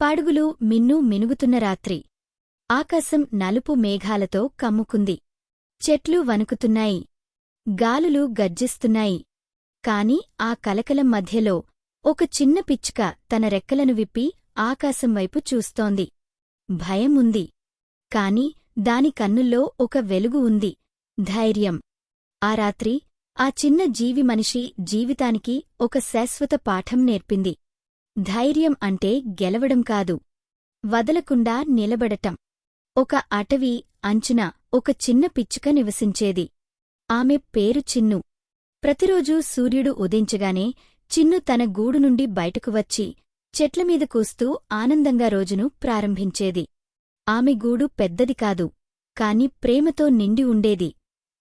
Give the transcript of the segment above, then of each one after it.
పడుగులు మిన్నూ మినుగుతున్న రాత్రి. ఆకాశం నలుపు మేఘాలతో కమ్ముకుంది. చెట్లు వణుకుతున్నాయి. గాలులు గర్జిస్తున్నాయి. కాని ఆ కలకలం మధ్యలో ఒక చిన్న పిచ్చుక తన రెక్కలను విప్పి ఆకాశం వైపు చూస్తోంది. భయం ఉంది కాని దాని కన్నుల్లో ఒక వెలుగు ఉంది. ధైర్యం. ఆ రాత్రి ఆ చిన్న జీవి మనిషి జీవితానికి ఒక శాశ్వత పాఠం నేర్పింది. ధైర్యం అంటే గెలవడం కాదు. వదలకుండా నిలబడటం. ఒక అటవీ అంచున ఒక చిన్న పిచ్చుక నివసించేది. ఆమె పేరు చిన్ను. ప్రతిరోజూ సూర్యుడు ఉదించగానే చిన్ను తన గూడు నుండి బయటకు వచ్చి చెట్లమీద కూస్తూ ఆనందంగా రోజును ప్రారంభించేది. ఆమె గూడు పెద్దది కాదు కాని ప్రేమతో నిండి ఉండేది.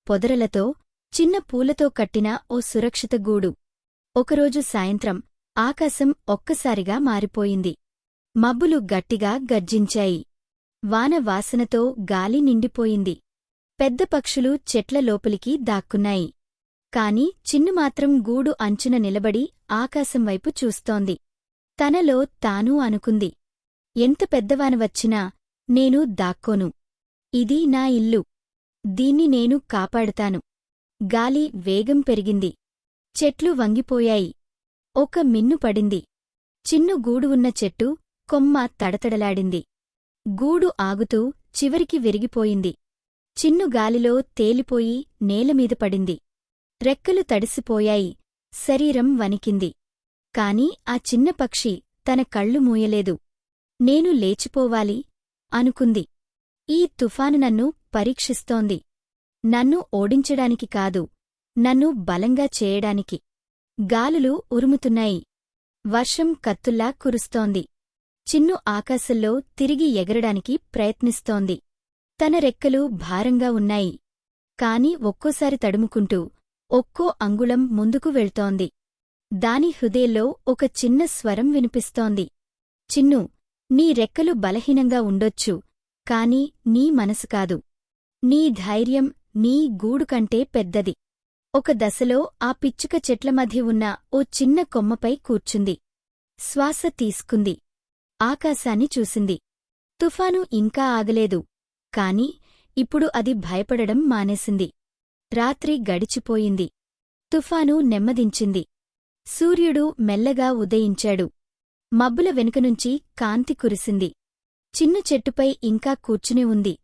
పొదరలతో చిన్న పూలతో కట్టిన ఓ సురక్షిత గూడు. ఒకరోజు సాయంత్రం ఆకాశం ఒక్కసారిగా మారిపోయింది. మబ్బులు గట్టిగా గర్జించాయి. వాన వాసనతో గాలి నిండిపోయింది. పెద్ద పక్షులు చెట్ల లోపలికి దాక్కున్నాయి. కాని చిన్ను మాత్రం గూడు అంచున నిలబడి ఆకాశం వైపు చూస్తోంది. తనలో తానూ అనుకుంది. ఎంత పెద్దవాన వచ్చినా నేను దాక్కోను. ఇది నా ఇల్లు. దీన్ని నేను కాపాడుతాను. గాలి వేగం పెరిగింది. చెట్లు వంగిపోయాయి. ఒక మిన్ను పడింది. చిన్ను గూడు ఉన్న చెట్టు కొమ్మ తడతడలాడింది. గూడు ఆగుతూ చివరికి విరిగిపోయింది. చిన్ను గాలిలో తేలిపోయి నేలమీద పడింది. రెక్కలు తడిసిపోయాయి. శరీరం వణికింది. కాని ఆ చిన్న పక్షి తన కళ్ళు మూయలేదు. నేను లేచిపోవాలి అనుకుంది. ఈ తుఫాను నన్ను పరీక్షిస్తోంది. నన్ను ఓడించడానికి కాదు. నన్ను బలంగా చేయడానికి. గాలులు ఉరుముతున్నాయి. వర్షం కత్తుల్లా కురుస్తోంది. చిన్ను ఆకాశంలో తిరిగి ఎగరడానికి ప్రయత్నిస్తోంది. తన రెక్కలు భారంగా ఉన్నాయి. కాని ఒక్కోసారి తడుముకుంటూ ఒక్కో అంగుళం ముందుకు వెళ్తోంది. దాని హృదయంలో ఒక చిన్న స్వరం వినిపిస్తోంది. చిన్ను నీ రెక్కలు బలహీనంగా ఉండొచ్చు కాని నీ మనసు కాదు. నీ ధైర్యం నీ గూడు కంటే పెద్దది. ఒక దశలో ఆ పిచ్చుక చెట్ల మధ్య ఉన్న ఓ చిన్న కొమ్మపై కూర్చుంది. శ్వాస తీసుకుంది. ఆకాశాన్ని చూసింది. తుఫాను ఇంకా ఆగలేదు. కాని ఇప్పుడు అది భయపడడం మానేసింది. రాత్రి గడిచిపోయింది. తుఫాను నెమ్మదించింది. సూర్యుడు మెల్లగా ఉదయించాడు. మబ్బుల వెనుకనుంచి కాంతి కురిసింది. చిన్న చెట్టుపై ఇంకా కూర్చుని ఉంది.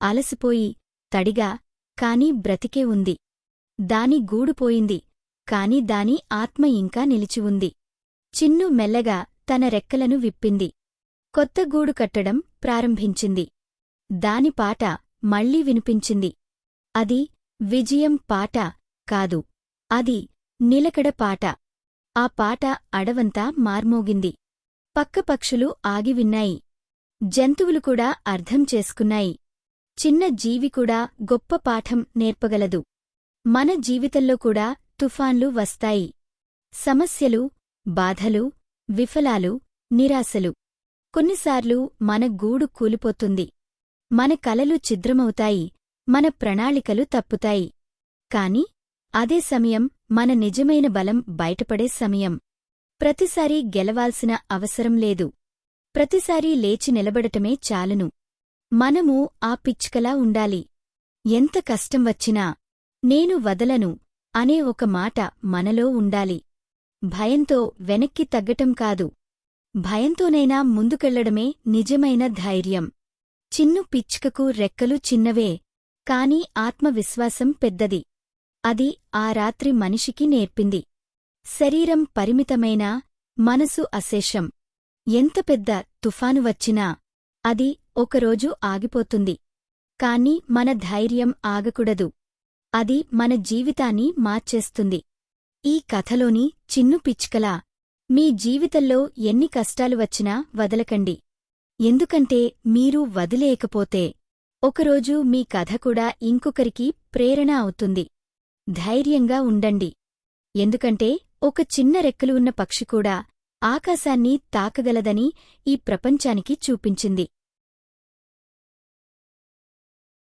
అలసిపోయి తడిగా కాని బ్రతికే ఉంది. దాని గూడుపోయింది కాని దాని ఆత్మ ఇంకా నిలిచి ఉంది. చిన్ను మెల్లగా తన రెక్కలను విప్పింది. కొత్త గూడు కట్టడం ప్రారంభించింది. దాని పాట మళ్ళీ వినిపించింది. అది విజయం పాట కాదు. అది నిలకడ పాట. ఆ పాట అడవంతా మార్మోగింది. పక్కపక్షులు ఆగివిన్నాయి ఆగి విన్నాయి. జంతువులు కూడా అర్థం చేసుకున్నాయి. చిన్న జీవి కూడా గొప్ప పాఠం నేర్పగలదు. మన జీవితంలో కూడా తుఫాన్లు వస్తాయి. సమస్యలు బాధలు విఫలాలు నిరాశలు. కొన్నిసార్లు మన గూడు కూలిపోతుంది. మన కలలు ఛిద్రమవుతాయి. మన ప్రణాళికలు తప్పుతాయి. కాని అదే సమయం మన నిజమైన బలం బయటపడే సమయం. ప్రతిసారీ గెలవాల్సిన అవసరం లేదు. ప్రతిసారీ లేచి నిలబడటమే చాలును. మనము ఆ పిచ్చుకలా ఉండాలి. ఎంత కష్టం వచ్చినా నేను వదలను అనే ఒక మాట మనలో ఉండాలి. భయంతో వెనక్కి తగ్గటం కాదు. భయంతోనైనా ముందుకెళ్ళడమే నిజమైన ధైర్యం. చిన్ను పిచ్చుకకు రెక్కలు చిన్నవే కాని ఆత్మవిశ్వాసం పెద్దది. అది ఆ రాత్రి మనిషికి నేర్పింది. శరీరం పరిమితమైనా మనసు అశేషం. ఎంత పెద్ద తుఫాను వచ్చినా అది ఒకరోజు ఆగిపోతుంది. కాని మన ధైర్యం ఆగకూడదు. అది మన జీవితాన్ని మార్చేస్తుంది. ఈ కథలోని చిన్ను పిచ్చుకలా మీ జీవితంలో ఎన్ని కష్టాలు వచ్చినా వదలకండి. ఎందుకంటే మీరు వదిలేయకపోతే ఒకరోజు మీ కథ కూడా ఇంకొకరికి ప్రేరణ అవుతుంది. ధైర్యంగా ఉండండి. ఎందుకంటే ఒక చిన్న రెక్కలు ఉన్న పక్షి కూడా ఆకాశాన్ని తాకగలదని ఈ ప్రపంచానికి చూపించింది.